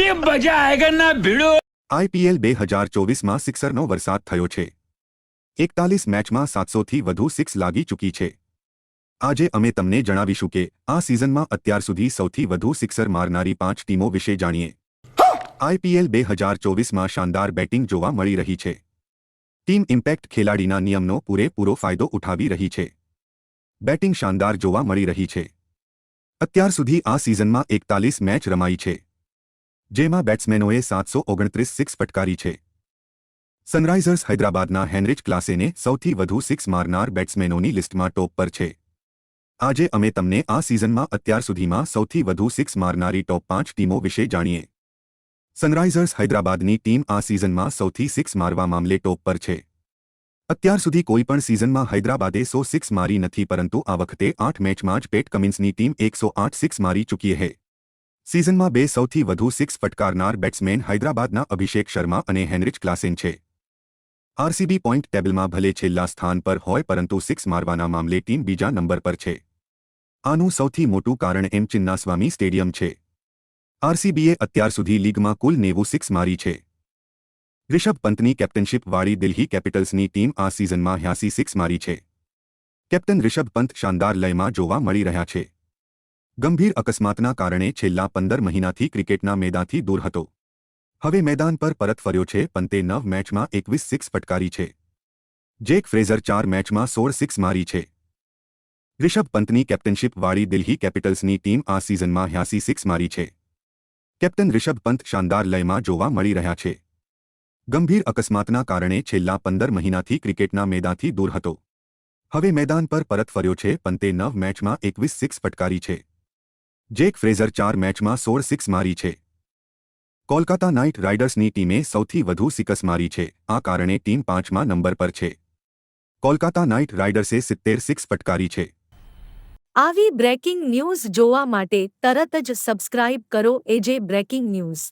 અભી આઈપીએલ બે હજાર ચોવીસમાં સિક્સરનો વરસાદ થયો છે. એકતાલીસ મેચમાં સાતસોથી વધુ સિક્સ લાગી ચૂકી છે. આજે અમે તમને જણાવીશું કે આ સિઝનમાં અત્યાર સુધી સૌથી વધુ સિક્સર મારનારી પાંચ ટીમો વિશે જાણીએ. આઈપીએલ બે હજાર ચોવીસમાં શાનદાર બેટિંગ જોવા મળી રહી છે. ટીમ ઇમ્પેક્ટ ખેલાડીના નિયમનો પૂરેપૂરો ફાયદો ઉઠાવી રહી છે. બેટિંગ શાનદાર જોવા મળી રહી છે. અત્યાર સુધી આ સિઝનમાં એકતાલીસ મેચ રમાઈ છે. જેમાં બેટ્સમેનોએ સાતસો ઓગણત્રીસ સિક્સ ફટકારી છે. સનરાઇઝર્સ હૈદરાબાદના હેનરિચ ક્લાસેને સૌથી વધુ સિક્સ મારનાર બેટ્સમેનોની લિસ્ટમાં ટોપ પર છે. આજે અમે તમને આ સિઝનમાં અત્યાર સુધીમાં સૌથી વધુ સિક્સ મારનારી ટોપ પાંચ ટીમો વિશે જાણીએ. સનરાઇઝર્સ હૈદરાબાદની ટીમ આ સિઝનમાં સૌથી સિક્સ મારવા મામલે ટોપ પર છે. અત્યાર સુધી કોઈ પણ સિઝનમાં હૈદરાબાદે સો સિક્સ મારી નથી પરંતુ આ વખતે આઠ મેચમાં જ પેટ કમિન્સની ટીમ એકસો આઠ સિક્સ મારી ચૂકી છે સિઝનમાં બે સૌથી વધુ સિક્સ ફટકારનાર બેટ્સમેન હૈદરાબાદના અભિષેક શર્મા અને હેનરિચ ક્લાસેન છે. આરસીબી પોઇન્ટ ટેબલમાં ભલે છેલ્લા સ્થાન પર હોય પરંતુ સિક્સ મારવાના મામલે ટીમ બીજા નંબર પર છે. આનું સૌથી મોટું કારણ એમ ચિન્નાસ્વામી સ્ટેડિયમ છે. આરસીબીએ અત્યાર સુધી લીગમાં કુલ નેવું સિક્સ મારી છે. રિષભ પંતની કેપ્ટનશીપવાળી દિલ્હી કેપિટલ્સની ટીમ આ સિઝનમાં હ્યાસી સિક્સ મારી છે. કેપ્ટન રિષભ પંત શાનદાર લયમાં જોવા મળી રહ્યા છે. ગંભીર અકસ્માતના કારણે છેલ્લા પંદર મહિનાથી ક્રિકેટના મેદાનથી દૂર હતો. હવે મેદાન પર પરત ફર્યો છે પંતે નવ મેચમાં એકવીસ સિક્સ ફટકારી છે. જેક ફ્રેઝર ચાર મેચમાં સોળ સિક્સ મારી છે. રિષભ પંતની કેપ્ટનશીપવાળી દિલ્હી કેપિટલ્સની ટીમ આ સિઝનમાં હ્યાસી સિક્સ મારી છે. કેપ્ટન રિષભ પંત શાનદાર લયમાં જોવા મળી રહ્યા છે. ગંભીર અકસ્માતના કારણે છેલ્લા પંદર મહિનાથી ક્રિકેટના મેદાનથી દૂર હતો. હવે મેદાન પર પરત ફર્યો છે પંતે નવ મેચમાં એકવીસ સિક્સ ફટકારી છે. જેક ફ્રેઝર ચાર મેચમાં સોળ સિક્સ મારી છે. કોલકાતા નાઇટ રાઇડર્સની ટીમે સૌથી વધુ સિકસ મારી છે. આ કારણે ટીમ પાંચમા નંબર પર છે. કોલકાતા નાઇટ રાઇડર્સે સિત્તેર સિક્સ ફટકારી છે. આવી બ્રેકિંગ ન્યૂઝ જોવા માટે તરત જ સબસ્ક્રાઇબ કરો એજે બ્રેકિંગ ન્યૂઝ.